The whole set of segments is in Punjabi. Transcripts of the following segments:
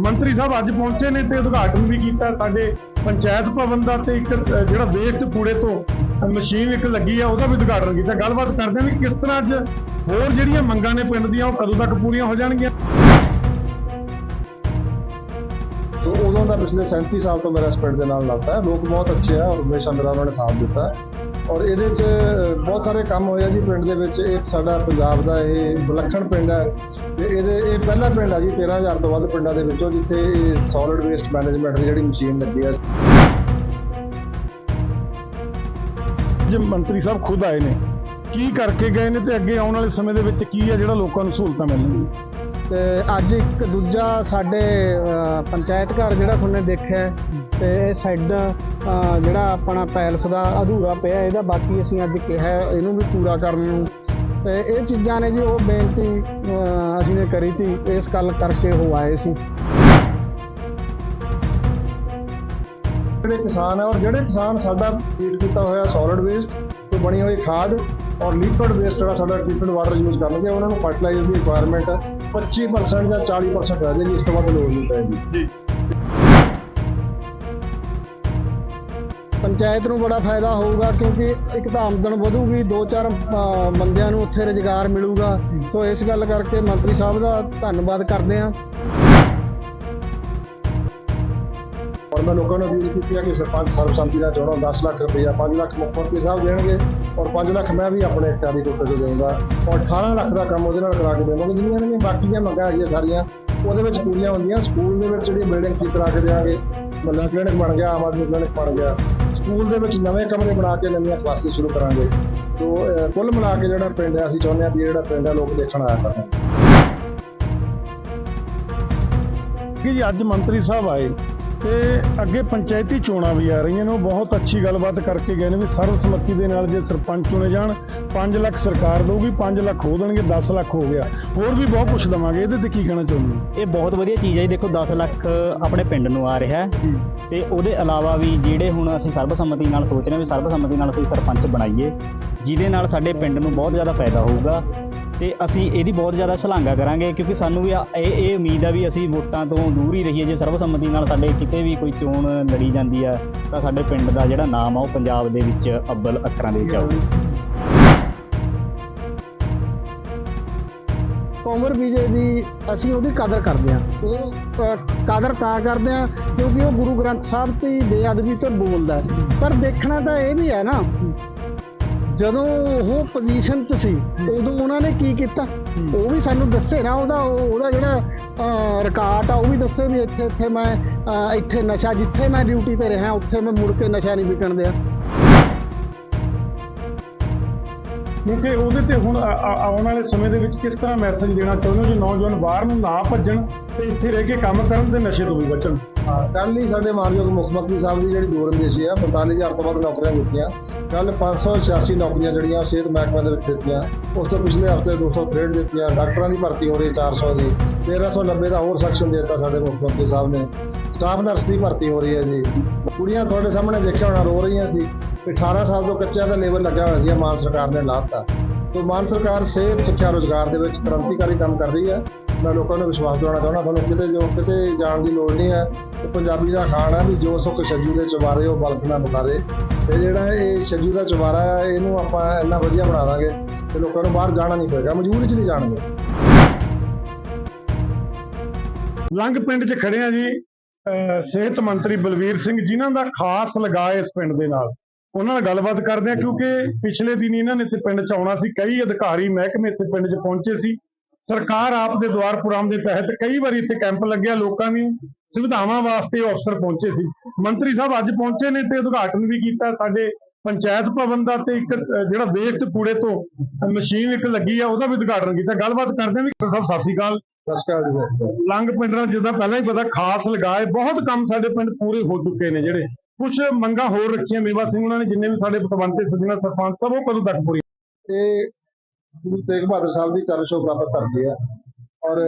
ਮੰਤਰੀ ਸਾਹਿਬ ਅੱਜ ਪਹੁੰਚੇ ਨੇ ਤੇ ਉਦਘਾਟਨ ਵੀ ਕੀਤਾ ਸਾਡੇ ਪੰਚਾਇਤ ਭਵਨ ਦਾ ਤੇ ਇੱਕ ਜਿਹੜਾ ਵੇਸਟ ਕੂੜੇ ਤੋਂ ਮਸ਼ੀਨ ਇੱਕ ਲੱਗੀ ਆ, ਉਹਦਾ ਵੀ ਉਦਘਾਟਨ ਕੀਤਾ। ਗੱਲਬਾਤ ਕਰਦੇ ਹਾਂ ਵੀ ਕਿਸ ਤਰ੍ਹਾਂ ਅੱਜ ਹੋਰ ਜਿਹੜੀਆਂ ਮੰਗਾਂ ਨੇ ਪਿੰਡ ਦੀਆਂ, ਉਹ ਕਦੋਂ ਤੱਕ ਪੂਰੀਆਂ ਹੋ ਜਾਣਗੀਆਂ? ਉਦੋਂ ਦਾ ਪਿਛਲੇ 37 ਸਾਲ ਤੋਂ ਮੇਰਾ ਇਸ ਦੇ ਨਾਲ ਲੱਗਦਾ ਹੈ। ਲੋਕ ਬਹੁਤ ਅੱਛੇ ਆ ਔਰ ਹਮੇਸ਼ਾ ਮੇਰਾ ਉਹਨਾਂ ਨੇ ਸਾਥ ਦਿੱਤਾ ਔਰ ਇਹਦੇ 'ਚ ਬਹੁਤ ਸਾਰੇ ਕੰਮ ਹੋਏ ਜੀ ਪਿੰਡ ਦੇ ਵਿੱਚ। ਇੱਕ ਸਾਡਾ ਪੰਜਾਬ ਦਾ ਇਹ ਵਿਲੱਖਣ ਪਿੰਡ ਹੈ। ਤੇ ਇਹਦੇ, ਇਹ ਪਹਿਲਾ ਪਿੰਡ ਆ ਜੀ 13000 ਤੋਂ ਵੱਧ ਪਿੰਡਾਂ ਦੇ ਵਿੱਚੋਂ, ਜਿੱਥੇ ਇਹ ਸੋਲਿਡ ਵੇਸਟ ਮੈਨੇਜਮੈਂਟ ਦੀ ਜਿਹੜੀ ਮਸ਼ੀਨ ਲੱਗੀ ਹੈ ਅੱਜ ਮੰਤਰੀ ਸਾਹਿਬ ਖੁਦ ਆਏ ਨੇ। ਕੀ ਕਰਕੇ ਗਏ ਨੇ ਤੇ ਅੱਗੇ ਆਉਣ ਵਾਲੇ ਸਮੇਂ ਦੇ ਵਿੱਚ ਕੀ ਆ ਜਿਹੜਾ ਲੋਕਾਂ ਨੂੰ ਸਹੂਲਤਾਂ ਮਿਲਣਗੀਆਂ? ਤੇ ਅੱਜ ਇੱਕ ਦੂਜਾ ਸਾਡੇ ਪੰਚਾਇਤ ਘਰ ਜਿਹੜਾ ਤੁਹਾਨੇ ਦੇਖਿਆ ਹੈ, ਤੇ ਇਹ ਸਾਡਾ ਜਿਹੜਾ ਆਪਣਾ ਪੈਲਸ ਦਾ ਅਧੂਰਾ ਪਿਆ ਇਹਦਾ ਬਾਕੀ ਅਸੀਂ ਅੱਜ ਕਿਹਾ ਇਹਨੂੰ ਵੀ ਪੂਰਾ ਕਰਨ ਨੂੰ। ਤੇ ਇਹ ਚੀਜ਼ਾਂ ਨੇ ਜੀ ਉਹ ਬੇਨਤੀ ਅਸੀਂ ਨੇ ਕਰੀ ਸੀ ਇਸ ਗੱਲ ਕਰਕੇ ਉਹ ਆਏ ਸੀ। ਜਿਹੜੇ ਕਿਸਾਨ ਹੈ ਔਰ ਜਿਹੜੇ ਕਿਸਾਨ ਸਾਡਾ ਟ੍ਰੀਟ ਕੀਤਾ ਹੋਇਆ ਸੋਲਿਡ ਵੇਸਟ ਤੋਂ ਬਣੀ ਹੋਈ ਖਾਦ ਔਰ ਲਿਕਵਿਡ ਵੇਸਟ ਜਿਹੜਾ ਸਾਡਾ ਟ੍ਰੀਟਮੈਂਟ ਵਾਟਰ ਯੂਜ਼ ਕਰਨਗੇ ਉਹਨਾਂ ਨੂੰ ਫਰਟੀਲਾਈਜ਼ਰ ਦੀ ਰਿਕੁਆਇਰਮੈਂਟ 25% ਜਾਂ 40% ਰਹਿ ਜਾਏਗੀ ਇਸ ਤੋਂ ਵੱਧ ਲੋੜ ਨਹੀਂ ਪਏਗੀ ਜੀ। ਪੰਚਾਇਤ ਨੂੰ ਬੜਾ ਫਾਇਦਾ ਹੋਊਗਾ ਕਿਉਂਕਿ ਇੱਕ ਤਾਂ ਆਮਦਨ ਵਧੂਗੀ ਦੋ ਚਾਰ ਬੰਦਿਆਂ ਨੂੰ ਉੱਥੇ ਰੁਜ਼ਗਾਰ ਮਿਲੂਗਾ। ਸੋ ਇਸ ਗੱਲ ਕਰਕੇ ਮੰਤਰੀ ਸਾਹਿਬ ਦਾ ਧੰਨਵਾਦ ਕਰਦੇ ਹਾਂ। ਔਰ ਮੈਂ ਲੋਕਾਂ ਨੂੰ ਅਪੀਲ ਕੀਤੀ ਹੈ ਕਿ ਸਰਪੰਚ ਸਰਬਸੰਮਤੀ ਨਾਲ ਚੁਣੋ 10 ਲੱਖ ਰੁਪਇਆ 5 ਲੱਖ ਮੁੱਖ ਮੰਤਰੀ ਸਾਹਿਬ ਦੇਣਗੇ ਔਰ 5 ਲੱਖ ਮੈਂ ਵੀ ਆਪਣੇ ਇਖਤਿਆਰੀ ਕੋਟੇ ਤੋਂ ਦੇਵਾਂਗਾ ਔਰ 18 ਲੱਖ ਦਾ ਕੰਮ ਉਹਦੇ ਨਾਲ ਕਰਾ ਕੇ ਦੇਵਾਂਗੇ। ਜਿੰਨੀਆਂ ਨੇ ਬਾਕੀ ਦੀਆਂ ਮੰਗਾਂ ਹੈਗੀਆਂ ਸਾਰੀਆਂ, ਉਹਦੇ ਵਿੱਚ ਪੂਰੀਆਂ ਹੁੰਦੀਆਂ। ਸਕੂਲ ਦੇ ਵਿੱਚ ਜਿਹੜੀ ਬਿਲਡਿੰਗ ਠੀਕ ਕਰਾ ਕੇ ਦੇਵਾਂਗੇ ਮੱਲਾ ਕਲੀਨਿਕ ਬਣ ਗਿਆ, ਆਮ ਆਦਮੀ ਕਲੀਨਿਕ ਬਣ ਗਿਆ। ਸਕੂਲ ਦੇ ਵਿੱਚ ਨਵੇਂ ਕਮਰੇ ਬਣਾ ਕੇ ਨਵੀਆਂ ਕਲਾਸਿਸ ਸ਼ੁਰੂ ਕਰਾਂਗੇ। ਸੋ ਕੁੱਲ ਮਿਲਾ ਕੇ ਜਿਹੜਾ ਪਿੰਡ ਹੈ, ਅਸੀਂ ਚਾਹੁੰਦੇ ਹਾਂ ਵੀ ਇਹ ਜਿਹੜਾ ਪਿੰਡ ਹੈ, ਲੋਕ ਦੇਖਣ ਆਇਆ ਕਰਨ। ਕਿ ਜੀ, ਅੱਜ ਮੰਤਰੀ ਸਾਹਿਬ ਆਏ। ਤੇ ਅੱਗੇ ਪੰਚਾਇਤੀ ਚੋਣਾਂ ਵੀ ਆ ਰਹੀਆਂ ਨੇ। ਉਹ ਬਹੁਤ ਅੱਛੀ ਗੱਲਬਾਤ ਕਰਕੇ ਗਏ ਨੇ ਵੀ ਸਰਵਸੰਮਤੀ ਦੇ ਨਾਲ ਜੇ ਸਰਪੰਚ ਚੁਣੇ ਜਾਣ 5 ਲੱਖ ਸਰਕਾਰ ਦਊਗੀ 5 ਲੱਖ ਹੋ ਦੇਣਗੇ 10 ਲੱਖ ਹੋ ਗਿਆ। ਹੋਰ ਵੀ ਬਹੁਤ ਕੁਝ ਦਵਾਂਗੇ ਇਹਦੇ ਤੇ ਕੀ ਕਹਿਣਾ ਚਾਹੁੰਦੇ ਹੋ? ਇਹ ਬਹੁਤ ਵਧੀਆ ਚੀਜ਼ ਹੈ ਜੀ। ਦੇਖੋ 10 ਲੱਖ ਆਪਣੇ ਪਿੰਡ ਨੂੰ ਆ ਰਿਹਾ ਹੈ। ਤੇ ਉਹਦੇ ਇਲਾਵਾ ਵੀ ਜਿਹੜੇ ਹੁਣ ਅਸੀਂ ਸਰਬਸੰਮਤੀ ਨਾਲ ਸੋਚ ਰਹੇ ਹਾਂ ਵੀ ਸਰਬਸੰਮਤੀ ਨਾਲ ਅਸੀਂ ਸਰਪੰਚ ਬਣਾਈਏ ਜਿਹਦੇ ਨਾਲ ਸਾਡੇ ਪਿੰਡ ਨੂੰ ਬਹੁਤ ਜ਼ਿਆਦਾ ਫਾਇਦਾ ਹੋਊਗਾ। ਤੇ ਅਸੀਂ ਇਹਦੀ ਬਹੁਤ ਜ਼ਿਆਦਾ ਸ਼ਲਾਘਾ ਕਰਾਂਗੇ, ਕਿਉਂਕਿ ਸਾਨੂੰ ਵੀ ਇਹ ਇਹ ਉਮੀਦ ਆ ਵੀ ਅਸੀਂ ਵੋਟਾਂ ਤੋਂ ਦੂਰ ਹੀ ਰਹੀਏ, ਜੇ ਸਰਬਸੰਮਤੀ ਨਾਲ ਸਾਡੇ ਕਿਤੇ ਵੀ ਕੋਈ ਚੋਣ ਲੜੀ ਜਾਂਦੀ ਆ, ਤਾਂ ਸਾਡੇ ਪਿੰਡ ਦਾ ਜਿਹੜਾ ਨਾਮ ਆ, ਉਹ ਪੰਜਾਬ ਦੇ ਵਿੱਚ ਅੱਬਲ ਅੱਖਰਾਂ ਦੇ ਵਿੱਚ ਆਊਗਾ। ਕੁੰਵਰ ਵਿਜੇ ਦੀ ਅਸੀਂ ਉਹਦੀ ਕਦਰ ਕਰਦੇ ਹਾਂ। ਉਹ ਕਦਰ ਤਾਂ ਕਰਦੇ ਹਾਂ, ਕਿਉਂਕਿ ਉਹ ਗੁਰੂ ਗ੍ਰੰਥ ਸਾਹਿਬ ਦੀ ਬੇਅਦਬੀ ਤੋਂ ਬੋਲਦਾ ਪਰ ਦੇਖਣਾ ਤਾਂ ਇਹ ਵੀ ਹੈ ਨਾ ਜਦੋਂ ਉਹ ਪੋਜੀਸ਼ਨ 'ਚ ਸੀ ਉਦੋਂ ਉਹਨਾਂ ਨੇ ਕੀ ਕੀਤਾ? ਉਹ ਵੀ ਸਾਨੂੰ ਦੱਸੇ ਨਾ ਉਹਦਾ ਉਹ- ਉਹਦਾ ਜਿਹੜਾ ਰਿਕਾਰਡ ਆ ਉਹ ਵੀ ਦੱਸੇ ਵੀ ਇੱਥੇ ਇੱਥੇ ਮੈਂ ਇੱਥੇ ਨਸ਼ਾ ਜਿੱਥੇ ਮੈਂ ਡਿਊਟੀ ਤੇ ਰਿਹਾ ਉੱਥੇ ਮੈਂ ਮੁੜ ਕੇ ਨਸ਼ਾ ਨਹੀਂ ਵਿਕਣ ਦਿਆ। ਕਿਉਂਕਿ ਉਹਦੇ ਤੇ ਹੁਣ ਆਉਣ ਵਾਲੇ ਸਮੇਂ ਦੇ ਵਿੱਚ ਕਿਸ ਤਰ੍ਹਾਂ ਮੈਸੇਜ ਦੇਣਾ ਚਾਹੁੰਦੇ ਹੋ ਜੇ ਨੌਜਵਾਨ ਬਾਹਰ ਨੂੰ ਨਾ ਭੱਜਣ ਤੇ ਇੱਥੇ ਰਹਿ ਕੇ ਕੰਮ ਕਰਨ ਤੇ ਨਸ਼ੇ ਤੋਂ ਵੀ ਬਚਣ? ਕੱਲ ਹੀ ਸਾਡੇ ਮਾਨਯੋਗ ਮੁੱਖ ਮੰਤਰੀ ਸਾਹਿਬ ਦੀ ਜਿਹੜੀ ਦੂਰਅੰਦੇਸ਼ੀ ਆ 45000 ਤੋਂ ਵੱਧ ਨੌਕਰੀਆਂ ਦਿੱਤੀਆਂ। ਕੱਲ 586 ਨੌਕਰੀਆਂ ਜਿਹੜੀਆਂ ਉਹ ਸਿਹਤ ਮਹਿਕਮੇ ਦੇ ਵਿੱਚ ਦਿੱਤੀਆਂ। ਉਸ ਤੋਂ ਪਿਛਲੇ ਹਫ਼ਤੇ 263 ਦਿੱਤੀਆਂ। ਡਾਕਟਰਾਂ ਦੀ ਭਰਤੀ ਹੋ ਰਹੀ 400 ਦੀ। 1390 ਦਾ ਹੋਰ ਸੈਕਸ਼ਨ ਦੇ ਦਿੱਤਾ ਸਾਡੇ ਮੁੱਖ ਮੰਤਰੀ ਸਾਹਿਬ ਨੇ। ਸਟਾਫ ਨਰਸ ਦੀ ਭਰਤੀ ਹੋ ਰਹੀ ਹੈ ਜੀ। ਕੁੜੀਆਂ ਤੁਹਾਡੇ ਸਾਹਮਣੇ ਦੇਖਿਆ ਹੋਣਾ, ਰੋ ਰਹੀਆਂ ਸੀ। ਵੀ 18 ਸਾਲ ਤੋਂ ਕੱਚਿਆਂ ਦਾ ਲੇਬਰ ਲੱਗਿਆ ਹੋਇਆ ਸੀ। ਮਾਨ ਸਰਕਾਰ ਨੇ ਲਾਤਾ ਤੋਂ ਮਾਨ ਸਰਕਾਰ ਸਿਹਤ, ਸਿੱਖਿਆ, ਰੋਜ਼ਗਾਰ ਦੇ ਵਿੱਚ ਕ੍ਰਾਂਤੀਕਾਰੀ ਕੰਮ ਕਰ ਰਹੀ ਹੈ। ਮੈਂ ਲੋਕਾਂ ਨੂੰ ਵਿਸ਼ਵਾਸ ਦਿਵਾਉਣਾ ਚਾਹੁੰਦਾ, ਤੁਹਾਨੂੰ ਕਿਤੇ ਜੋ ਕਿਤੇ ਜਾਣ ਦੀ ਲੋੜ ਨਹੀਂ ਹੈ। ਪੰਜਾਬੀ ਦਾ ਖਾਣ ਹੈ ਵੀ ਜੋ ਸੁੱਖ ਛੱਜੂ ਦੇ ਚਵਾਰੇ ਉਹ ਬਲਖ ਨਾ ਮੁਕਾਰੇ। ਤੇ ਜਿਹੜਾ ਇਹ ਛੱਜੂ ਦਾ ਚਵਾਰਾ ਹੈ, ਇਹਨੂੰ ਆਪਾਂ ਇੰਨਾ ਵਧੀਆ ਬਣਾ ਦਾਂਗੇ ਤੇ ਲੋਕਾਂ ਨੂੰ ਬਾਹਰ ਜਾਣਾ ਨਹੀਂ ਪਏਗਾ, ਮਜਬੂਰੀ 'ਚ ਨਹੀਂ ਜਾਣਗੇ। ਲੰਗ ਪਿੰਡ 'ਚ ਖੜੇ ਆ ਜੀ। ਸਿਹਤ ਮੰਤਰੀ ਬਲਵੀਰ ਸਿੰਘ, ਜਿਨ੍ਹਾਂ ਦਾ ਖਾਸ ਲਗਾ ਇਸ ਪਿੰਡ ਦੇ ਨਾਲ। ਉਹਨਾਂ ਨਾਲ ਗੱਲਬਾਤ ਕਰਦੇ ਆ ਕਿਉਂਕਿ ਪਿਛਲੇ ਦਿਨ ਇਹਨਾਂ ਨੇ ਇੱਥੇ ਪਿੰਡ 'ਚ ਆਉਣਾ ਸੀ ਕਈ ਅਧਿਕਾਰੀ ਮਹਿਕਮੇ ਇੱਥੇ ਪਿੰਡ 'ਚ ਪਹੁੰਚੇ ਸੀ। ਸਰਕਾਰ ਆਪ ਦੇ ਦੁਆਰ ਪ੍ਰੋਗਰਾਮ ਦੇ ਤਹਿਤ ਕਈ ਵਾਰੀ ਇੱਥੇ ਕੈਂਪ ਲੱਗਿਆ ਲੋਕਾਂ ਦੀ ਸੁਵਿਧਾਵਾਂ ਵਾਸਤੇ ਅਫਸਰ ਪਹੁੰਚੇ ਸੀ। ਮੰਤਰੀ ਸਾਹਿਬ ਅੱਜ ਪਹੁੰਚੇ ਨੇ ਤੇ ਉਦਘਾਟਨ ਵੀ ਕੀਤਾ। ਸਾਡੇ ਪੰਚਾਇਤ ਭਵਨ ਦਾ ਤੇ ਇੱਕ ਜਿਹੜਾ ਵੇਸਟ ਕੂੜੇ ਤੋਂ ਮਸ਼ੀਨ ਇੱਕ ਲੱਗੀ ਆ ਉਹਦਾ ਵੀ ਉਦਘਾਟਨ ਕੀਤਾ। ਗੱਲਬਾਤ ਕਰਦੇ ਆ ਵੀ ਸਾਹਿਬ ਸਤਿ ਸ਼੍ਰੀ ਅਕਾਲ। ਸਤਿ ਸ਼੍ਰੀ ਅਕਾਲ ਲੰਗ ਪਿੰਡ ਨਾਲ ਜਿੱਦਾਂ ਪਹਿਲਾਂ ਹੀ ਪਤਾ ਖਾਸ ਲਗਾਏ ਬਹੁਤ ਕੰਮ ਸਾਡੇ ਪਿੰਡ ਪੂਰੇ ਹੋ ਚੁੱਕੇ ਨੇ ਜਿਹੜੇ। ਕੁਝ ਮੰਗਾਂ ਹੋਰ ਰੱਖੀਆਂ ਮੇਵਾ ਸਿੰਘ ਉਹਨਾਂ ਨੇ, ਜਿੰਨੇ ਵੀ ਸਾਡੇ ਪਤਵੰਤੇ ਸੱਜਣਾ ਸਰਪੰਚ ਸਭ ਉਹ ਕਦੋਂ ਤੱਕ ਪੂਰੀ ਇਹ ਗੁਰੂ ਤੇਗ ਬਹਾਦਰ ਸਾਹਿਬ ਦੀ ਚਰਨ ਛੋਹ ਪ੍ਰਾਪਤ ਧਰਤੀ ਹੈ। ਔਰ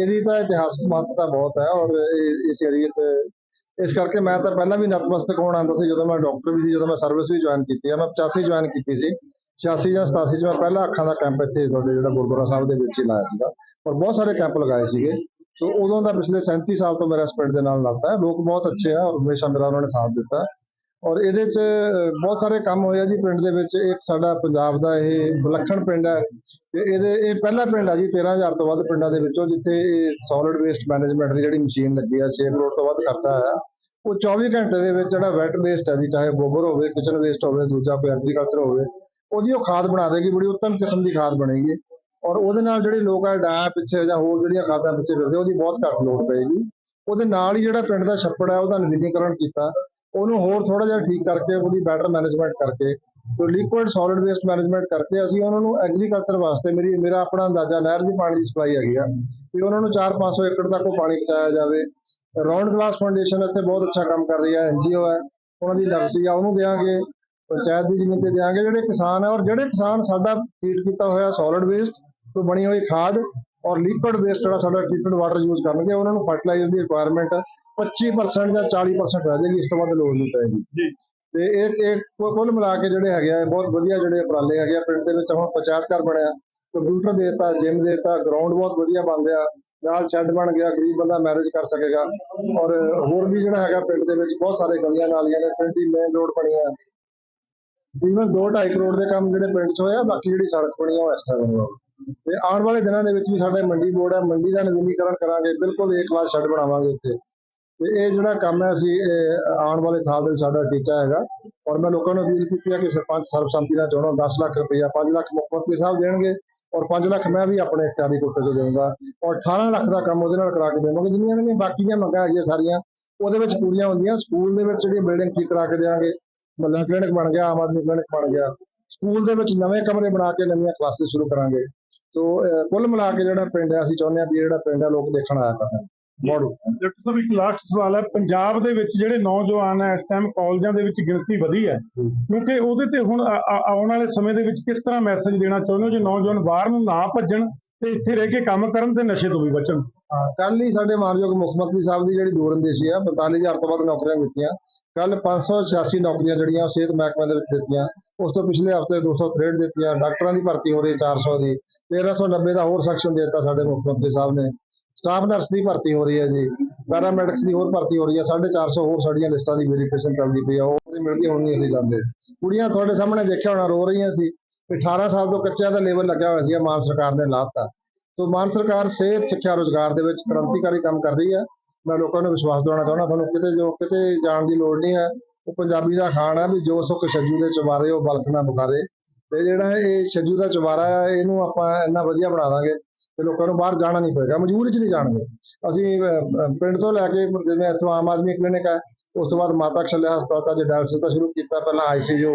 ਇਹਦੀ ਤਾਂ ਇਤਿਹਾਸਕ ਮਹੱਤਤਾ ਬਹੁਤ ਹੈ ਔਰ ਇਹ- ਇਸ ਏਰੀਏ ਤੇ ਇਸ ਕਰਕੇ ਮੈਂ ਤਾਂ ਪਹਿਲਾਂ ਵੀ ਨਤਮਸਤਕ ਹੋਣ ਆਉਂਦਾ ਸੀ, ਜਦੋਂ ਮੈਂ ਡਾਕਟਰ ਵੀ ਸੀ, ਜਦੋਂ ਮੈਂ ਸਰਵਿਸ ਵੀ ਜੁਆਇਨ ਕੀਤੀ ਹੈ। ਮੈਂ 85 ਜੁਆਇਨ ਕੀਤੀ ਸੀ। 86 ਜਾਂ 87 ਚ ਮੈਂ ਪਹਿਲਾ ਅੱਖਾਂ ਦਾ ਕੈਂਪ ਇੱਥੇ ਤੁਹਾਡੇ ਜਿਹੜਾ ਗੁਰਦੁਆਰਾ ਸਾਹਿਬ ਦੇ ਵਿੱਚ ਹੀ ਲਾਇਆ ਸੀਗਾ। ਔਰ ਬਹੁਤ ਸਾਰੇ ਕੈਂਪ ਲਗਾਏ ਸੀਗੇ। ਸੋ ਉਦੋਂ ਦਾ ਪਿਛਲੇ 37 ਸਾਲ ਤੋਂ ਮੇਰਾ ਇਸ ਪਿੰਡ ਦੇ ਨਾਲ ਨਾਤਾ ਹੈ। ਲੋਕ ਬਹੁਤ ਅੱਛੇ ਆ ਔਰ ਹਮੇਸ਼ਾ ਮੇਰਾ ਉਹਨਾਂ ਨੇ ਸਾਥ ਦਿੱਤਾ ਔਰ ਇਹਦੇ 'ਚ ਬਹੁਤ ਸਾਰੇ ਕੰਮ ਹੋਏ ਆ ਜੀ ਪਿੰਡ ਦੇ ਵਿੱਚ। ਇੱਕ ਸਾਡਾ ਪੰਜਾਬ ਦਾ ਇਹ ਵਿਲੱਖਣ ਪਿੰਡ ਹੈ। ਤੇ ਇਹਦੇ, ਇਹ ਪਹਿਲਾ ਪਿੰਡ ਆ ਜੀ 13000 ਤੋਂ ਵੱਧ ਪਿੰਡਾਂ ਦੇ ਵਿੱਚੋਂ, ਜਿੱਥੇ ਸੋਲਿਡ ਵੇਸਟ ਮੈਨੇਜਮੈਂਟ ਦੀ ਜਿਹੜੀ ਮਸ਼ੀਨ ਲੱਗੀ ਆ 6 ਕਰੋੜ ਤੋਂ ਵੱਧ ਖਰਚਾ ਆਇਆ। ਉਹ 24 ਘੰਟੇ ਦੇ ਵਿੱਚ ਜਿਹੜਾ ਵੈਟ ਵੇਸਟ ਹੈ ਜੀ, ਚਾਹੇ ਗੋਬਰ ਹੋਵੇ ਕਿਚਨ ਵੇਸਟ ਹੋਵੇ, ਦੂਜਾ ਕੋਈ ਐਗਰੀਕਲਚਰ ਹੋਵੇ, ਉਹਦੀ ਉਹ ਖਾਦ ਬਣਾ ਦੇਗੀ, ਬੜੀ ਉੱਤਮ ਕਿਸਮ ਦੀ ਖਾਦ ਬਣੇਗੀ। ਔਰ ਉਹਦੇ ਨਾਲ ਜਿਹੜੇ ਲੋਕ ਆ ਡਾਇਆ ਪਿੱਛੇ ਜਾਂ ਹੋਰ ਜਿਹੜੀਆਂ ਖਾਦਾਂ ਪਿੱਛੇ ਫਿਰਦੇ ਉਹਦੀ ਬਹੁਤ ਘੱਟ ਲੋੜ ਪਏਗੀ। ਉਹਦੇ ਨਾਲ ਹੀ ਜਿਹੜਾ ਪਿੰਡ ਦਾ ਛੱਪੜ ਹੈ ਉਹਦਾ ਨਵੀਨੀਕਰਨ ਕੀਤਾ। ਉਹਨੂੰ ਹੋਰ ਥੋੜਾ ਜਿਹਾ ਠੀਕ ਕਰਕੇ, ਉਹਦੀ ਬੈਟਰ ਮੈਨੇਜਮੈਂਟ ਕਰਕੇ ਤੇ ਲਿਕੁਇਡ ਸੋਲਿਡ ਵੇਸਟ ਮੈਨੇਜਮੈਂਟ ਕਰਕੇ ਅਸੀਂ ਉਹਨਾਂ ਨੂੰ ਐਗਰੀਕਲਚਰ ਵਾਸਤੇ ਮੇਰੀ, ਮੇਰਾ ਆਪਣਾ ਅੰਦਾਜ਼ਾ, ਨਹਿਰ ਦੀ ਪਾਣੀ ਦੀ ਸਪਲਾਈ ਹੈਗੀ ਆ, ਵੀ ਉਹਨਾਂ ਨੂੰ 4-500 ਏਕੜ ਤੱਕ ਉਹ ਪਾਣੀ ਪਹੁੰਚਾਇਆ ਜਾਵੇ। ਰਾਉਂਡ ਗਲਾਸ ਫਾਊਂਡੇਸ਼ਨ ਇੱਥੇ ਬਹੁਤ ਅੱਛਾ ਕੰਮ ਕਰ ਰਹੀ ਹੈ ਐਨਜੀਓ ਹੈ, ਉਹਨਾਂ ਦੀ ਨਰਸਰੀ ਆ, ਉਹਨੂੰ ਦੇਵਾਂਗੇ ਪੰਚਾਇਤ ਦੀ ਜ਼ਮੀਨ ਤੇ ਦੇਵਾਂਗੇ ਜਿਹੜੇ ਕਿਸਾਨ ਹੈ ਔਰ ਜਿਹੜੇ ਕਿਸਾਨ ਸਾਡਾ ਟ੍ਰੀਟ ਕੀਤਾ ਹੋਇਆ ਸੋਲਿਡ ਵੇਸਟ ਤੋਂ ਬਣੀ ਹੋਈ ਖਾਦ ਔਰ ਲਿਕੁਇਡ ਵੇਸਟ ਜਿਹੜਾ ਸਾਡਾ ਟ੍ਰੀਟਡ ਵਾਟਰ ਯੂਜ਼ ਕਰਨਗੇ ਉਹਨਾਂ ਨੂੰ ਫਰਟੀਲਾਈਜ਼ਰ ਦੀ ਰਿਕੁਆਇਰਮੈਂਟ 25% ਜਾਂ 40% ਰਹਿ ਜਾਏਗੀ ਇਸ ਤੋਂ ਵੱਧ ਲੋੜ ਨਹੀਂ ਪਏਗੀ। ਜੀ। ਤੇ ਇਹ ਇਹ ਕੁੱਲ ਮਿਲਾ ਕੇ ਜਿਹੜੇ ਹੈਗੇ ਆ ਬਹੁਤ ਵਧੀਆ ਜਿਹੜੇ ਉਪਰਾਲੇ ਹੈਗੇ ਆ ਪਿੰਡ ਦੇ ਵਿੱਚ ਹੁਣ ਪੰਚਾਇਤ ਘਰ ਬਣਿਆ ਕੰਪਿਊਟਰ ਦੇਤਾ ਜਿਮ ਦੇਤਾ ਗਰਾਊਂਡ ਬਹੁਤ ਵਧੀਆ ਬਣ ਰਿਹਾ ਨਾਲ ਸ਼ੈੱਡ ਬਣ ਗਿਆ ਗਰੀਬ ਬੰਦਾ ਮੈਰਿਜ ਕਰ ਸਕੇਗਾ ਔਰ ਹੋਰ ਵੀ ਜਿਹੜਾ ਹੈਗਾ ਪਿੰਡ ਦੇ ਵਿੱਚ ਬਹੁਤ ਸਾਰੇ ਗਲੀਆਂ ਨਾਲੀਆਂ ਨੇ ਪਿੰਡ ਦੀ ਮੇਨ ਰੋਡ ਬਣੀ ਆ। ਤਕਰੀਬਨ 2.5 ਕਰੋੜ ਦੇ ਕੰਮ ਜਿਹੜੇ ਪਿੰਡ 'ਚ ਹੋਇਆ ਬਾਕੀ ਜਿਹੜੀ ਸੜਕ ਬਣੀ ਆ ਉਹ ਐਕਸਟਰਾ ਬਣੀ ਆ। ਤੇ ਆਉਣ ਵਾਲੇ ਦਿਨਾਂ ਦੇ ਵਿੱਚ ਵੀ ਸਾਡਾ ਮੰਡੀ ਬੋਰਡ ਹੈ, ਮੰਡੀ ਦਾ ਨਵੀਨੀਕਰਨ ਕਰਾਂਗੇ, ਬਿਲਕੁਲ ਇੱਕ ਕਲਾਸ ਸ਼ੈੱਡ ਬਣਾਵਾਂਗੇ ਉੱਥੇ ਤੇ ਇਹ ਜਿਹੜਾ ਕੰਮ ਹੈ, ਅਸੀਂ ਆਉਣ ਵਾਲੇ ਸਾਲ ਦੇ ਵਿੱਚ ਸਾਡਾ ਟੀਚਾ ਹੈਗਾ। ਔਰ ਮੈਂ ਲੋਕਾਂ ਨੂੰ ਅਪੀਲ ਕੀਤੀ ਹੈ ਕਿ ਸਰਪੰਚ ਸਰਬਸੰਮਤੀ ਨਾਲ ਚੁਣੋ 10 ਲੱਖ ਰੁਪਇਆ 5 ਲੱਖ ਮੁੱਖ ਮੰਤਰੀ ਸਾਹਿਬ ਦੇਣਗੇ ਔਰ 5 ਲੱਖ ਮੈਂ ਵੀ ਆਪਣੇ ਇਖਤਿਆਰੀ ਕੋਟੇ ਤੋਂ ਦੇਵਾਂਗਾ। ਔਰ 18 ਲੱਖ ਦਾ ਕੰਮ ਉਹਦੇ ਨਾਲ ਕਰਾ ਕੇ ਦੇਵਾਂਗੇ। ਜਿੰਨੀਆਂ ਨੇ ਬਾਕੀ ਦੀਆਂ ਮੰਗਾਂ ਹੈਗੀਆਂ ਸਾਰੀਆਂ, ਉਹਦੇ ਵਿੱਚ ਪੂਰੀਆਂ ਹੁੰਦੀਆਂ। ਸਕੂਲ ਦੇ ਵਿੱਚ ਜਿਹੜੀ ਬਿਲਡਿੰਗ ਠੀਕ ਕਰਾ ਕੇ ਦੇਵਾਂਗੇ। ਮੱਲਾ ਕਲੀਨਿਕ ਬਣ ਗਿਆ, ਆਮ ਆਦਮੀ ਕਲੀਨਿਕ ਬਣ ਗਿਆ। ਸਕੂਲ ਦੇ ਵਿੱਚ ਨਵੇਂ ਕਮਰੇ ਬਣਾ ਕੇ ਨਵੀਆਂ ਕਲਾਸਿਸ ਸ਼ੁਰੂ ਕਰਾਂਗੇ। ਸੋ ਕੁੱਲ ਮਿਲਾ ਕੇ ਜਿਹੜਾ ਪਿੰਡ ਹੈ ਅਸੀਂ ਚਾਹੁੰਦੇ ਹਾਂ ਵੀ ਜਿਹੜਾ ਪਿੰਡ ਹੈ ਲੋਕ ਦੇਖਣ ਆਇਆ ਕਰਨ ਮੋੜੂ ਡਾਕਟਰ ਸਾਹਿਬ ਇੱਕ ਲਾਸਟ ਸਵਾਲ ਹੈ। ਪੰਜਾਬ ਦੇ ਵਿੱਚ ਜਿਹੜੇ ਨੌਜਵਾਨ ਹੈ ਇਸ ਟਾਈਮ ਕਾਲਜਾਂ ਦੇ ਵਿੱਚ ਗਿਣਤੀ ਵਧੀ ਹੈ। ਕਿਉਂਕਿ ਉਹਦੇ ਤੇ ਹੁਣ ਆ- ਆ- ਆਉਣ ਵਾਲੇ ਸਮੇਂ ਦੇ ਵਿੱਚ ਕਿਸ ਤਰ੍ਹਾਂ ਮੈਸੇਜ ਦੇਣਾ ਚਾਹੁੰਦੇ ਹੋ? ਜੇ ਨੌਜਵਾਨ ਬਾਹਰ ਨੂੰ ਨਾ ਭੱਜਣ ਤੇ ਇੱਥੇ ਰਹਿ ਕੇ ਕੰਮ ਕਰਨ ਤੇ ਨਸ਼ੇ ਤੋਂ ਵੀ ਬਚਣ। ਕੱਲ ਹੀ ਸਾਡੇ ਮਾਨਯੋਗ ਮੁੱਖ ਮੰਤਰੀ ਸਾਹਿਬ ਦੀ ਜਿਹੜੀ ਦੂਰਅੰਦੇਸ਼ੀ ਆ 45000 ਤੋਂ ਵੱਧ ਨੌਕਰੀਆਂ ਦਿੱਤੀਆਂ। ਕੱਲ 586 ਨੌਕਰੀਆਂ ਜਿਹੜੀਆਂ ਸਿਹਤ ਮਹਿਕਮੇ ਦੇ ਵਿੱਚ ਦਿੱਤੀਆਂ। ਉਸ ਤੋਂ ਪਿਛਲੇ ਹਫ਼ਤੇ 263 ਦਿੱਤੀਆਂ। ਡਾਕਟਰਾਂ ਦੀ ਭਰਤੀ ਹੋ ਰਹੀ 400 ਦੀ। 1390 ਦਾ ਹੋਰ ਸੈਕਸ਼ਨ ਦਿੱਤਾ ਸਾਡੇ ਮੁੱਖ ਮੰਤਰੀ ਸਾਹਿਬ ਨੇ। ਸਟਾਫ ਨਰਸ ਦੀ ਭਰਤੀ ਹੋ ਰਹੀ ਹੈ ਜੀ। ਪੈਰਾਮੈਡਿਕਸ ਦੀ ਹੋਰ ਭਰਤੀ ਹੋ ਰਹੀ ਹੈ। 450 ਹੋਰ ਸਾਡੀਆਂ ਲਿਸਟਾਂ ਦੀ ਵੈਰੀਫਿਕੇਸ਼ਨ ਚੱਲਦੀ ਪਈ ਆ। ਉਹ ਮਿਲਦੀ ਹੁਣ ਨਹੀਂ ਅਸੀਂ ਜਾਂਦੇ। ਕੁੜੀਆਂ ਤੁਹਾਡੇ ਸਾਹਮਣੇ ਦੇਖਿਆ ਹੋਣਾ, ਰੋ ਰਹੀਆਂ ਸੀ। 18 ਸਾਲ ਤੋਂ ਕੱਚਿਆਂ ਦਾ ਲੇਬਰ ਲੱਗਿਆ ਹੋਇਆ ਸੀ ਮਾਨ ਸਰਕਾਰ ਨੇ ਲਾਤਾ। ਸੋ ਮਾਨ ਸਰਕਾਰ ਸਿਹਤ, ਸਿੱਖਿਆ, ਰੋਜ਼ਗਾਰ ਦੇ ਵਿੱਚ ਕ੍ਰਾਂਤੀਕਾਰੀ ਕੰਮ ਕਰ ਰਹੀ ਹੈ। ਮੈਂ ਲੋਕਾਂ ਨੂੰ ਵਿਸ਼ਵਾਸ ਦਿਵਾਉਣਾ ਚਾਹੁੰਦਾ, ਤੁਹਾਨੂੰ ਕਿਤੇ ਜੋ, ਕਿਤੇ ਜਾਣ ਦੀ ਲੋੜ ਨਹੀਂ ਹੈ। ਉਹ ਪੰਜਾਬੀ ਦਾ ਖਾਣ ਹੈ ਵੀ ਜੋ ਸੁੱਖ ਛੱਜੂ ਦੇ ਚਵਾਰੇ ਉਹ ਬਲਖ ਨਾ ਬੁਖਾਰੇ। ਤੇ ਜਿਹੜਾ ਇਹ ਛੱਜੂ ਦਾ ਚਵਾਰਾ ਹੈ, ਇਹਨੂੰ ਆਪਾਂ ਇੰਨਾ ਵਧੀਆ ਬਣਾ ਦਾਂਗੇ ਤੇ ਲੋਕਾਂ ਨੂੰ ਬਾਹਰ ਜਾਣਾ ਨਹੀਂ ਪਏਗਾ ਮਜਬੂਰੀ 'ਚ ਨਹੀਂ ਜਾਣਗੇ। ਅਸੀਂ ਪਿੰਡ ਤੋਂ ਲੈ ਕੇ ਜਿਵੇਂ ਇੱਥੋਂ ਆਮ ਆਦਮੀ ਕਲੀਨਿਕ ਹੈ, ਉਸ ਤੋਂ ਬਾਅਦ ਮਾਤਾ ਕਸ਼ਲਿਆ ਹਸਪਤਾਲ ਦਾ ਜੇ ਡਾਇਲਸਿਸ ਦਾ ਸ਼ੁਰੂ ਕੀਤਾ, ਪਹਿਲਾਂ ICU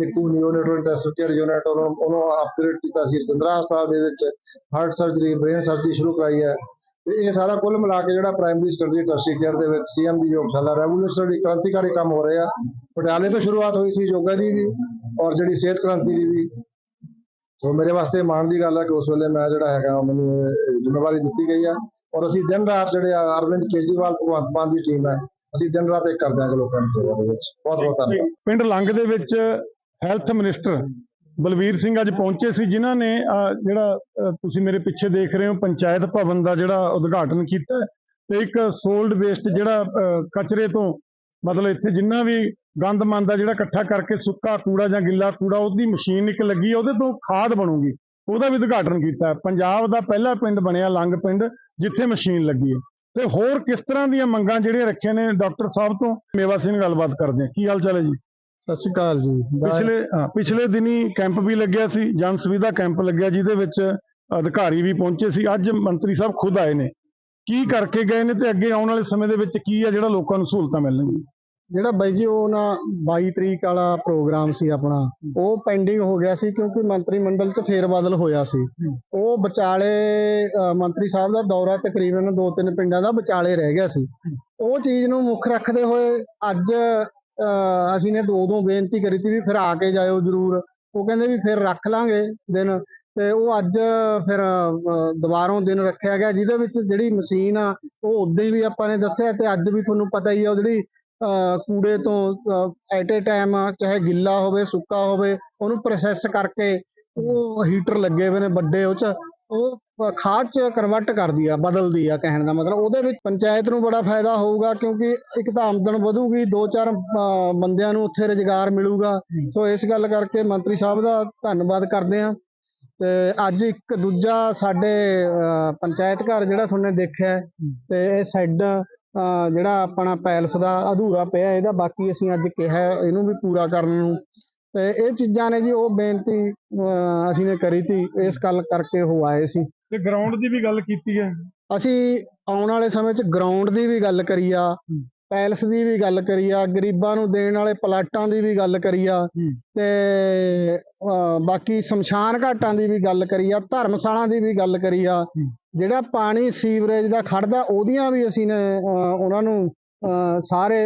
NICU neonatal intensive care unit ਉਹਨੂੰ ਅਪਗ੍ਰੇਡ ਕੀਤਾ ਸੀ ਰਜਿੰਦਰਾ ਹਸਪਤਾਲ ਦੇ ਵਿੱਚ ਹਾਰਟ ਸਰਜਰੀ ਬ੍ਰੇਨ ਸਰਜਰੀ ਸ਼ੁਰੂ ਕਰਾਈ ਹੈ। ਤੇ ਇਹ ਸਾਰਾ ਕੁੱਲ ਮਿਲਾ ਕੇ ਜਿਹੜਾ ਪ੍ਰਾਇਮਰੀ ਸੈਕੰਡਰੀ ਟਰਸ਼ਰੀ ਕੇਅਰ ਦੇ ਵਿੱਚ ਸੀਐਮ ਦੀ ਯੋਗਸ਼ਾਲਾ ਰੈਵੋਲੂਸ਼ਨਰੀ ਕ੍ਰਾਂਤੀਕਾਰੀ ਕੰਮ ਹੋ ਰਿਹਾ। ਪਟਿਆਲੇ ਤੋਂ ਸ਼ੁਰੂਆਤ ਹੋਈ ਸੀ ਯੋਗਾ ਦੀ ਵੀ, ਔਰ ਜਿਹੜੀ ਸਿਹਤ ਕ੍ਰਾਂਤੀ ਦੀ ਵੀ। ਸੋ ਮੇਰੇ ਵਾਸਤੇ ਮਾਣ ਦੀ ਗੱਲ ਹੈ ਕਿ ਉਸ ਵੇਲੇ ਮੈਂ ਜਿਹੜਾ ਹੈਗਾ ਮੈਨੂੰ ਜ਼ਿੰਮੇਵਾਰੀ ਦਿੱਤੀ ਗਈ ਹੈ ਔਰ ਅਸੀਂ ਦਿਨ ਰਾਤ ਜਿਹੜੇ ਆ ਅਰਵਿੰਦ ਕੇਜਰੀਵਾਲ, ਭਗਵੰਤ ਮਾਨ ਦੀ ਟੀਮ ਹੈ ਅਸੀਂ ਦਿਨ ਰਾਤ ਇੱਕ ਕਰਦੇ ਹਾਂ ਲੋਕਾਂ ਦੀ ਸੇਵਾ ਦੇ ਵਿੱਚ। ਬਹੁਤ ਬਹੁਤ ਧੰਨਵਾਦ। ਪਿੰਡ ਲੰਗ ਦੇ ਵਿੱਚ ਹੈਲਥ ਮਿਨਿਸਟਰ ਬਲਵੀਰ ਸਿੰਘ ਅੱਜ ਪਹੁੰਚੇ ਸੀ, ਜਿਨ੍ਹਾਂ ਨੇ ਜਿਹੜਾ ਤੁਸੀਂ ਮੇਰੇ ਪਿੱਛੇ ਦੇਖ ਰਹੇ ਹੋ, ਪੰਚਾਇਤ ਭਵਨ ਦਾ ਜਿਹੜਾ ਉਦਘਾਟਨ ਕੀਤਾ ਤੇ ਇੱਕ ਸੋਲਡ ਵੇਸਟ ਜਿਹੜਾ ਕਚਰੇ ਤੋਂ ਮਤਲਬ ਇੱਥੇ ਜਿੰਨਾ ਵੀ ਗੰਦ ਮੰਦ ਆ ਜਿਹੜਾ ਇਕੱਠਾ ਕਰਕੇ ਸੁੱਕਾ ਕੂੜਾ ਜਾਂ ਗਿੱਲਾ ਕੂੜਾ ਉਹਦੀ ਮਸ਼ੀਨ ਇੱਕ ਲੱਗੀ ਉਹਦੇ ਤੋਂ ਖਾਦ ਬਣੂਗੀ। ਉਹਦਾ ਵੀ ਉਦਘਾਟਨ ਕੀਤਾ। ਪੰਜਾਬ ਦਾ ਪਹਿਲਾ ਪਿੰਡ ਬਣਿਆ ਲੰਗ ਪਿੰਡ ਜਿੱਥੇ ਮਸ਼ੀਨ ਲੱਗੀ ਹੈ। ਤੇ ਹੋਰ ਕਿਸ ਤਰ੍ਹਾਂ ਦੀਆਂ ਮੰਗਾਂ ਜਿਹੜੀਆਂ ਰੱਖੀਆਂ ਨੇ ਡਾਕਟਰ ਸਾਹਿਬ ਤੋਂ? ਮੇਵਾ ਸਿੰਘ ਗੱਲਬਾਤ ਕਰਦੇ ਹਾਂ। ਕੀ ਹਾਲ ਚਾਲ ਹੈ ਜੀ? ਸਤਿ ਸ਼੍ਰੀ ਅਕਾਲ ਜੀ। ਪਿਛਲੇ ਪਿਛਲੇ ਦਿਨੀ ਕੈਂਪ ਵੀ ਲੱਗਿਆ ਸੀ ਜਨ ਸੁਵਿਧਾ ਕੈਂਪ ਲੱਗਿਆ ਜਿਹਦੇ ਵਿੱਚ ਅਧਿਕਾਰੀ ਵੀ ਪਹੁੰਚੇ ਸੀ। ਅੱਜ ਮੰਤਰੀ ਸਾਹਿਬ ਖੁਦ ਆਏ ਨੇ। ਕੀ ਕਰਕੇ ਗਏ ਨੇ ਤੇ ਅੱਗੇ ਆਉਣ ਵਾਲੇ ਸਮੇਂ ਦੇ ਵਿੱਚ ਕੀ ਆ ਜਿਹੜਾ ਲੋਕਾਂ ਨੂੰ ਸਹੂਲਤਾਂ ਮਿਲਣਗੀਆਂ? ਜਿਹੜਾ ਬਾਈ ਜੀ ਉਹ ਨਾ 22 ਤਰੀਕ ਵਾਲਾ ਪ੍ਰੋਗਰਾਮ ਸੀ ਆਪਣਾ ਉਹ ਪੈਂਡਿੰਗ ਹੋ ਗਿਆ ਸੀ ਕਿਉਂਕਿ ਮੰਤਰੀ ਮੰਡਲ 'ਚ ਫੇਰਬਦਲ ਹੋਇਆ ਸੀ। ਉਹ ਵਿਚਾਲੇ ਮੰਤਰੀ ਸਾਹਿਬ ਦਾ ਦੌਰਾ ਤਕਰੀਬਨ ਦੋ ਤਿੰਨ ਪਿੰਡਾਂ ਦਾ ਵਿਚਾਲੇ ਰਹਿ ਗਿਆ ਸੀ। ਉਹ ਚੀਜ਼ ਨੂੰ ਮੁੱਖ ਰੱਖਦੇ ਹੋਏ ਅੱਜ ਅਸੀਂ ਨੇ ਉਦੋਂ ਬੇਨਤੀ ਕਰੀ ਸੀ ਵੀ ਫਿਰ ਆ ਕੇ ਜਾਇਓ ਜਰੂਰ। ਉਹ ਕਹਿੰਦੇ ਵੀ ਫਿਰ ਰੱਖ ਲਾਂਗੇ ਦਿਨ। ਤੇ ਉਹ ਅੱਜ ਫਿਰ ਦੁਬਾਰੋਂ ਦਿਨ ਰੱਖਿਆ ਗਿਆ ਜਿਹਦੇ ਵਿੱਚ ਜਿਹੜੀ ਮਸ਼ੀਨ ਆ ਉਹ ਉਦੋਂ ਹੀ ਵੀ ਆਪਾਂ ਨੇ ਦੱਸਿਆ ਤੇ ਅੱਜ ਵੀ ਤੁਹਾਨੂੰ ਪਤਾ ਹੀ ਆ ਉਹ ਜਿਹੜੀ ਕੂੜੇ ਤੋਂ ਐਟ ਏ ਟਾਈਮ ਚਾਹੇ ਗਿੱਲਾ ਹੋਵੇ ਸੁੱਕਾ ਹੋਵੇ ਉਹਨੂੰ ਪ੍ਰੋਸੈਸ ਕਰਕੇ ਉਹ ਹੀਟਰ ਲੱਗੇ ਹੋਏ ਨੇ ਵੱਡੇ ਉਹ ਚ ਉਹ ਖਾਦ ਚ ਕਨਵਰਟ ਕਰਦੀ ਆ ਬਦਲਦੀ ਆ ਕਹਿਣ ਦਾ ਮਤਲਬ। ਉਹਦੇ ਵਿੱਚ ਪੰਚਾਇਤ ਨੂੰ ਬੜਾ ਫਾਇਦਾ ਹੋਊਗਾ ਕਿਉਂਕਿ ਇੱਕ ਤਾਂ ਆਮਦਨ ਵਧੂਗੀ ਦੋ ਚਾਰ ਬੰਦਿਆਂ ਨੂੰ ਉੱਥੇ ਰੁਜ਼ਗਾਰ ਮਿਲੂਗਾ। ਸੋ ਇਸ ਗੱਲ ਕਰਕੇ ਮੰਤਰੀ ਸਾਹਿਬ ਦਾ ਧੰਨਵਾਦ ਕਰਦੇ ਆ। ਤੇ ਅੱਜ ਇੱਕ ਦੂਜਾ ਸਾਡੇ ਪੰਚਾਇਤ ਘਰ ਜਿਹੜਾ ਤੁਹਾਨੂੰ ਦੇਖਿਆ ਤੇ ਇਹ ਸ਼ੈੱਡ ਜਿਹੜਾ ਆਪਣਾ ਪੈਲਸ ਦਾ ਅਧੂਰਾ ਪਿਆ ਇਹਦਾ ਬਾਕੀ ਅਸੀਂ ਅੱਜ ਕਿਹਾ ਇਹਨੂੰ ਵੀ ਪੂਰਾ ਕਰਨ ਨੂੰ। ਤੇ ਇਹ ਚੀਜ਼ਾਂ ਨੇ ਜੀ ਉਹ ਬੇਨਤੀ ਅਸੀਂ ਨੇ ਕਰੀ ਤੀ ਇਸ ਗੱਲ ਕਰਕੇ ਉਹ ਆਏ ਸੀ। ਤੇ ਗਰਾਊਂਡ ਦੀ ਵੀ ਗੱਲ ਕੀਤੀ ਹੈ। ਅਸੀਂ ਆਉਣ ਵਾਲੇ ਸਮੇਂ 'ਚ ਗਰਾਊਂਡ ਦੀ ਵੀ ਗੱਲ ਕਰੀ ਆ। ਪੈਲਸ ਦੀ ਵੀ ਗੱਲ ਕਰੀ ਆ ਗਰੀਬਾਂ ਨੂੰ ਦੇਣ ਵਾਲੇ ਪਲਾਟਾਂ ਦੀ ਵੀ ਗੱਲ ਕਰੀ ਆ ਤੇ ਬਾਕੀ ਸ਼ਮਸ਼ਾਨ ਘਾਟਾਂ ਦੀ ਵੀ ਗੱਲ ਕਰੀ ਆ ਧਰਮਸ਼ਾਲਾ ਦੀ ਵੀ ਗੱਲ ਕਰੀ ਆ। ਜਿਹੜਾ ਪਾਣੀ ਸੀਵਰੇਜ ਦਾ ਖੜਦਾ ਉਹਦੀਆਂ ਵੀ ਅਸੀਂ ਨੇ ਉਹਨਾਂ ਨੂੰ ਸਾਰੇ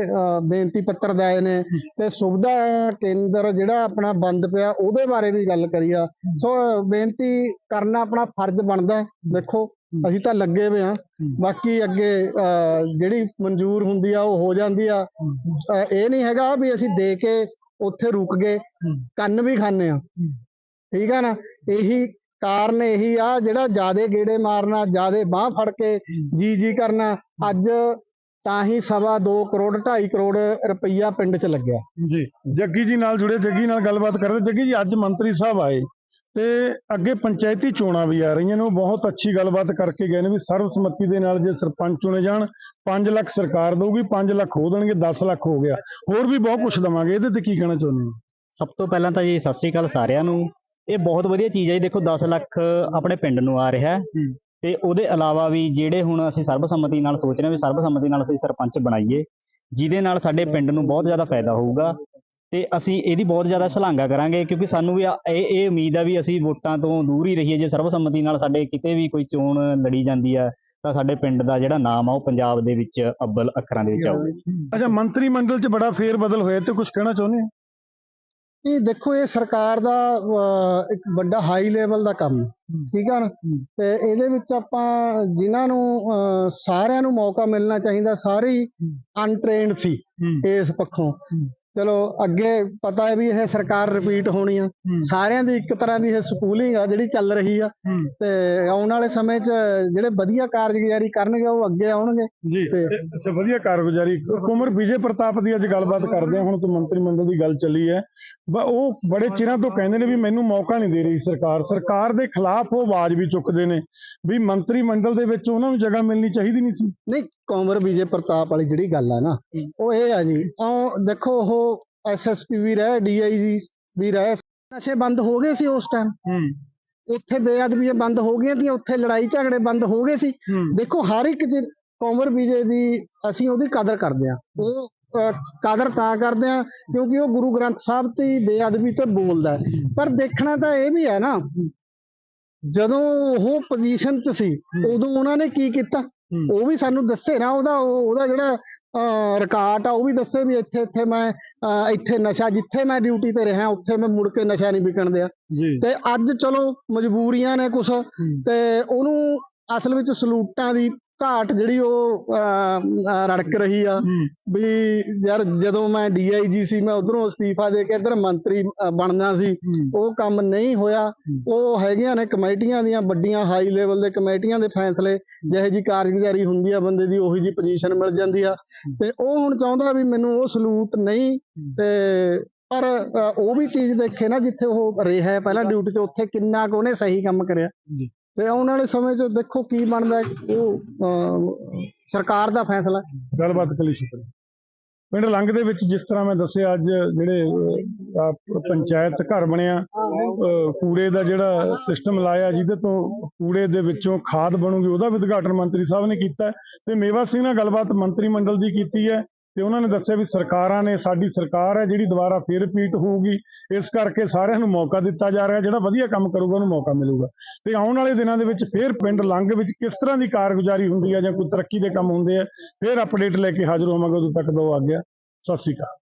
ਬੇਨਤੀ ਪੱਤਰ ਦਏ ਨੇ। ਤੇ ਸੁਵਿਧਾ ਕੇਂਦਰ ਜਿਹੜਾ ਆਪਣਾ ਬੰਦ ਪਿਆ ਉਹਦੇ ਬਾਰੇ ਵੀ ਗੱਲ ਕਰੀ ਆ। ਸੋ ਬੇਨਤੀ ਕਰਨਾ ਆਪਣਾ ਫਰਜ਼ ਬਣਦਾ। ਦੇਖੋ। ਅਸੀਂ ਤਾਂ ਲੱਗੇ ਹੋਏ ਆ ਬਾਕੀ ਅੱਗੇ ਜਿਹੜੀ ਮਨਜ਼ੂਰ ਹੁੰਦੀ ਆ ਉਹ ਹੋ ਜਾਂਦੀ ਆ। ਇਹ ਨਹੀਂ ਹੈਗਾ ਵੀ ਅਸੀਂ ਦੇ ਕੇ ਉੱਥੇ ਰੁਕ ਗਏ। ਕੰਨ ਵੀ ਖਾਣੇ ਆ ਠੀਕ ਆ ਨਾ? ਇਹੀ ਕਾਰਨ ਇਹੀ ਆ ਜਿਹੜਾ ਜਿਆਦੇ ਗੇੜੇ ਮਾਰਨਾ ਜਿਆਦੇ ਬਾਹ ਫੜ ਕੇ ਜੀ ਜੀ ਕਰਨਾ। ਅੱਜ ਤਾਂ ਹੀ ਸਵਾ 2 ਕਰੋੜ 2.5 ਕਰੋੜ ਰੁਪਈਆ ਪਿੰਡ 'ਚ ਲੱਗਿਆ। ਜੀ। ਜੱਗੀ ਜੀ ਨਾਲ ਜੁੜੇ ਜੱਗੀ ਨਾਲ ਗੱਲਬਾਤ ਕਰਦੇ। ਜੱਗੀ ਜੀ ਅੱਜ ਮੰਤਰੀ ਸਾਹਿਬ ਆਏ। ਤੇ ਅੱਗੇ ਪੰਚਾਇਤੀ ਚੋਣਾਂ ਵੀ ਆ ਰਹੀਆਂ ਨੇ ਉਹ ਬਹੁਤ ਅੱਛੀ ਗੱਲਬਾਤ ਕਰਕੇ ਗਏ ਨੇ ਵੀ ਸਰਬਸੰਮਤੀ ਦੇ ਨਾਲ ਜੇ ਸਰਪੰਚ ਚੁਣੇ ਜਾਣ 5 ਲੱਖ ਸਰਕਾਰ ਦਊਗੀ 5 ਲੱਖ ਹੋ ਦੇਣਗੇ 10 ਲੱਖ ਹੋ ਗਿਆ। ਹੋਰ ਵੀ ਬਹੁਤ ਕੁਝ ਦਵਾਂਗੇ ਇਹਦੇ ਤੇ ਕੀ ਕਹਿਣਾ ਚਾਹੁੰਦੇ ਹੋ? ਸਭ ਤੋਂ ਪਹਿਲਾਂ ਤਾਂ ਜੀ ਸਤਿ ਸ੍ਰੀ ਅਕਾਲ ਸਾਰਿਆਂ ਨੂੰ। ਇਹ ਬਹੁਤ ਵਧੀਆ ਚੀਜ਼ ਹੈ ਜੀ ਦੇਖੋ 10 ਲੱਖ ਆਪਣੇ ਪਿੰਡ ਨੂੰ ਆ ਰਿਹਾ ਤੇ ਉਹਦੇ ਇਲਾਵਾ ਵੀ ਜਿਹੜੇ ਹੁਣ ਅਸੀਂ ਸਰਬਸੰਮਤੀ ਨਾਲ ਸੋਚ ਰਹੇ ਹਾਂ ਵੀ ਸਰਬਸੰਮਤੀ ਨਾਲ ਅਸੀਂ ਸਰਪੰਚ ਬਣਾਈਏ ਜਿਹਦੇ ਨਾਲ ਸਾਡੇ ਪਿੰਡ ਨੂੰ ਬਹੁਤ ਜ਼ਿਆਦਾ ਫਾਇਦਾ ਹੋਊਗਾ। ਤੇ ਅਸੀਂ ਇਹਦੀ ਬਹੁਤ ਜ਼ਿਆਦਾ ਸ਼ਲਾਘਾ ਕਰਾਂਗੇ ਕਿਉਂਕਿ ਸਾਨੂੰ ਵੀ ਆ- ਇਹ ਇਹ ਉਮੀਦ ਆ ਵੀ ਅਸੀਂ ਵੋਟਾਂ ਤੋਂ ਦੂਰ ਹੀ ਰਹੀਏ। ਜੇ ਸਰਬਸੰਮਤੀ ਨਾਲ ਸਾਡੇ ਕਿਤੇ ਵੀ ਕੋਈ ਚੋਣ ਲੜੀ ਜਾਂਦੀ ਆ ਤਾਂ ਸਾਡੇ ਪਿੰਡ ਦਾ ਜਿਹੜਾ ਨਾਮ ਆ ਉਹ ਪੰਜਾਬ ਦੇ ਵਿੱਚ ਅੱਵਲ ਅੱਖਰਾਂ ਦੇ ਵਿੱਚ ਆਊਗਾ। ਅੱਛਾ ਮੰਤਰੀ ਮੰਡਲ 'ਚ ਬੜਾ ਫੇਰ ਬਦਲ ਹੋਇਆ ਤੇ ਕੁਝ ਕਹਿਣਾ ਚਾਹੁੰਦੇ ਹੋ? ਇਹ ਦੇਖੋ ਇਹ ਸਰਕਾਰ ਦਾ ਅਹ, ਇੱਕ ਵੱਡਾ ਹਾਈ ਲੈਵਲ ਦਾ ਕੰਮ ਹੈ, ਠੀਕ ਆ ਨਾ? ਤੇ ਇਹਦੇ ਵਿੱਚ ਆਪਾਂ ਜਿਨ੍ਹਾਂ ਨੂੰ ਅਹ, ਸਾਰਿਆਂ ਨੂੰ ਮੌਕਾ ਮਿਲਣਾ ਚਾਹੀਦਾ ਸਾਰੇ ਹੀ ਅਨਟ੍ਰੇਨਡ ਸੀ ਇਸ ਪੱਖੋਂ। ਚਲੋ ਅੱਗੇ ਪਤਾ ਹੈ ਵੀ ਇਹ ਸਰਕਾਰ ਰਿਪੀਟ ਹੋਣੀ ਆ। ਸਾਰਿਆਂ ਦੀ ਇੱਕ ਤਰ੍ਹਾਂ ਦੀ ਇਹ ਸਕੂਲਿੰਗ ਆ ਜਿਹੜੀ ਚੱਲ ਰਹੀ ਆ। ਤੇ ਆਉਣ ਵਾਲੇ ਸਮੇਂ 'ਚ ਜਿਹੜੇ ਵਧੀਆ ਕਾਰਜਗੁਜ਼ਾਰੀ ਕਰਨਗੇ ਉਹ ਅੱਗੇ ਆਉਣਗੇ। ਜੀ ਅੱਛਾ ਵਧੀਆ ਕਾਰਗੁਜ਼ਾਰੀ। ਕੁਮਰ ਵਿਜੇ ਪ੍ਰਤਾਪ ਦੀ ਅੱਜ ਗੱਲਬਾਤ ਕਰਦੇ ਹਾਂ ਹੁਣ ਤੋਂ ਮੰਤਰੀ ਮੰਡਲ ਦੀ ਗੱਲ ਚੱਲੀ ਹੈ। ਉਹ ਬੜੇ ਚਿਰਾਂ ਤੋਂ ਕਹਿੰਦੇ ਨੇ ਵੀ ਮੈਨੂੰ ਮੌਕਾ ਨਹੀਂ ਦੇ ਰਹੀ ਸਰਕਾਰ। ਸਰਕਾਰ ਦੇ ਖਿਲਾਫ ਉਹ ਆਵਾਜ਼ ਵੀ ਚੁੱਕਦੇ ਨੇ ਵੀ ਮੰਤਰੀ ਮੰਡਲ ਦੇ ਵਿੱਚ ਉਹਨਾਂ ਨੂੰ ਜਗ੍ਹਾ ਮਿਲਣੀ ਚਾਹੀਦੀ ਨਹੀਂ ਸੀ। ਨਹੀਂ ਕੰਵਰ ਵਿਜੇ ਪ੍ਰਤਾਪ ਵਾਲੀ ਜਿਹੜੀ ਗੱਲ ਆ ਨਾ ਉਹ ਇਹ ਆ ਜੀ ਉਹ ਦੇਖੋ ਉਹ ਐਸਐਸਪੀ ਵੀ ਰਹੇ ਡੀਆਈਜੀ ਵੀ ਰਹੇ। ਨਸ਼ੇ ਬੰਦ ਹੋ ਗਏ ਸੀ ਉਸ ਟਾਈਮ ਉੱਥੇ ਬੇਅਦਬੀਆਂ ਬੰਦ ਹੋ ਗਈਆਂ ਸੀ ਉੱਥੇ ਲੜਾਈ ਝਗੜੇ ਬੰਦ ਹੋ ਗਏ ਸੀ। ਦੇਖੋ ਹਰ ਇੱਕ ਚ ਕੰਵਰ ਵਿਜੇ ਦੀ ਅਸੀਂ ਉਹਦੀ ਕਦਰ ਕਰਦੇ ਆ ਉਹ ਕਦਰ ਤਾਂ ਕਰਦੇ ਆ ਕਿਉਂਕਿ ਉਹ ਗੁਰੂ ਗ੍ਰੰਥ ਸਾਹਿਬ ਤੇ ਬੇਅਦਬੀ ਤੇ ਬੋਲਦਾ ਹੈ। ਪਰ ਦੇਖਣਾ ਤਾਂ ਇਹ ਵੀ ਹੈ ਨਾ ਜਦੋਂ ਉਹ ਪੋਜੀਸ਼ਨ 'ਚ ਸੀ ਉਦੋਂ ਉਹਨਾਂ ਨੇ ਕੀ ਕੀਤਾ? ਉਹ ਵੀ ਸਾਨੂੰ ਦੱਸੇ ਨਾ ਉਹਦਾ ਉਹ- ਉਹਦਾ ਜਿਹੜਾ ਰਿਕਾਰਡ ਆ ਉਹ ਵੀ ਦੱਸੇ ਵੀ ਇੱਥੇ ਇੱਥੇ ਮੈਂ ਅਹ, ਇੱਥੇ ਨਸ਼ਾ ਜਿੱਥੇ ਮੈਂ ਡਿਊਟੀ ਤੇ ਰਿਹਾ ਉੱਥੇ ਮੈਂ ਮੁੜ ਕੇ ਨਸ਼ਾ ਨਹੀਂ ਵਿਕਣ ਦਿਆ। ਤੇ ਅੱਜ ਚਲੋ ਮਜਬੂਰੀਆਂ ਨੇ ਕੁਛ ਤੇ ਉਹਨੂੰ ਅਸਲ ਵਿੱਚ ਸਲੂਟਾਂ ਦੀ ਘਾਟ ਜਿਹੜੀ ਉਹ ਰੜਕ ਰਹੀ ਆ। ਵੀ ਯਾਰ ਜਦੋਂ ਮੈਂ ਡੀਆਈਜੀ ਸੀ ਮੈਂ ਉਧਰੋਂ ਅਸਤੀਫਾ ਦੇ ਕੇ ਇੱਧਰ ਮੰਤਰੀ ਬਣਨਾ ਸੀ। ਉਹ ਕੰਮ ਨਹੀਂ ਹੋਇਆ। ਉਹ ਹੈਗੀਆਂ ਨੇ ਕਮੇਟੀਆਂ ਦੀਆਂ ਵੱਡੀਆਂ ਹਾਈ ਲੈਵਲ ਦੇ ਕਮੇਟੀਆਂ ਦੇ ਫੈਸਲੇ। ਜਿਹੇ ਜੀ ਕਾਰਜਗੁਜ਼ਾਰੀ ਹੁੰਦੀ ਆ ਬੰਦੇ ਦੀ ਉਹੀ ਜੀ ਪੋਜੀਸ਼ਨ ਮਿਲ ਜਾਂਦੀ ਆ। ਤੇ ਉਹ ਹੁਣ ਚਾਹੁੰਦਾ ਵੀ ਮੈਨੂੰ ਉਹ ਸਲੂਟ ਨਹੀਂ। ਤੇ ਪਰ ਉਹ ਵੀ ਚੀਜ਼ ਦੇਖੇ ਨਾ ਜਿੱਥੇ ਉਹ ਰਿਹਾ। ਹੈ। ਪਹਿਲਾਂ ਡਿਊਟੀ ਤੇ ਉੱਥੇ ਕਿੰਨਾ ਕੁ ਉਹਨੇ ਸਹੀ ਕੰਮ ਕਰਿਆ। ਜੀ। ਤੇ ਆਉਣ ਵਾਲੇ ਸਮੇਂ 'ਚ ਦੇਖੋ ਕੀ ਬਣਦਾ ਹੈ, ਉਹ ਅ, ਸਰਕਾਰ ਦਾ ਫੈਸਲਾ ਹੈ। ਗੱਲਬਾਤ ਲਈ ਸ਼ੁਕਰੀਆ ਪਿੰਡ ਲੰਗ ਦੇ ਵਿੱਚ ਜਿਸ ਤਰ੍ਹਾਂ ਮੈਂ ਦੱਸਿਆ ਅੱਜ ਜਿਹੜੇ ਅਹ, ਆਹ ਪੰਚਾਇਤ ਘਰ ਬਣਿਆ ਅਹ, ਕੂੜੇ ਦਾ ਜਿਹੜਾ ਸਿਸਟਮ ਲਾਇਆ ਜਿਹਦੇ ਤੋਂ ਕੂੜੇ ਦੇ ਵਿੱਚੋਂ ਖਾਦ ਬਣੂਗੀ ਉਹਦਾ ਵੀ ਉਦਘਾਟਨ ਮੰਤਰੀ ਸਾਹਿਬ ਨੇ ਕੀਤਾ ਹੈ। ਤੇ ਮੇਵਾ ਸਿੰਘ ਨਾਲ ਗੱਲਬਾਤ ਮੰਤਰੀ ਮੰਡਲ ਦੀ ਕੀਤੀ ਹੈ। ਤੇ ਉਹਨਾਂ ਨੇ ਦੱਸਿਆ ਵੀ ਸਰਕਾਰਾਂ ਨੇ, ਸਾਡੀ ਸਰਕਾਰ ਹੈ ਜਿਹੜੀ ਦੁਬਾਰਾ ਫਿਰ ਰਿਪੀਟ ਹੋਊਗੀ। ਇਸ ਕਰਕੇ ਸਾਰਿਆਂ ਨੂੰ ਮੌਕਾ ਦਿੱਤਾ ਜਾ ਰਿਹਾ, ਜਿਹੜਾ ਵਧੀਆ ਕੰਮ ਕਰੂਗਾ, ਉਹਨੂੰ ਮੌਕਾ ਮਿਲੂਗਾ। ਤੇ ਆਉਣ ਵਾਲੇ ਦਿਨਾਂ ਦੇ ਵਿੱਚ ਫਿਰ ਪਿੰਡ ਲੰਗ ਵਿੱਚ ਕਿਸ ਤਰ੍ਹਾਂ ਦੀ ਕਾਰਗੁਜ਼ਾਰੀ ਹੁੰਦੀ ਹੈ ਜਾਂ ਕੋਈ ਤਰੱਕੀ ਦੇ ਕੰਮ ਹੁੰਦੇ ਆ, ਫਿਰ ਅਪਡੇਟ ਲੈ ਕੇ ਹਾਜ਼ਰ ਹੋਵਾਂਗੇ, ਉਦੋਂ ਤੱਕ ਦੋ ਆ ਗਿਆ। ਸਤਿ ਸ਼੍ਰੀ ਅਕਾਲ।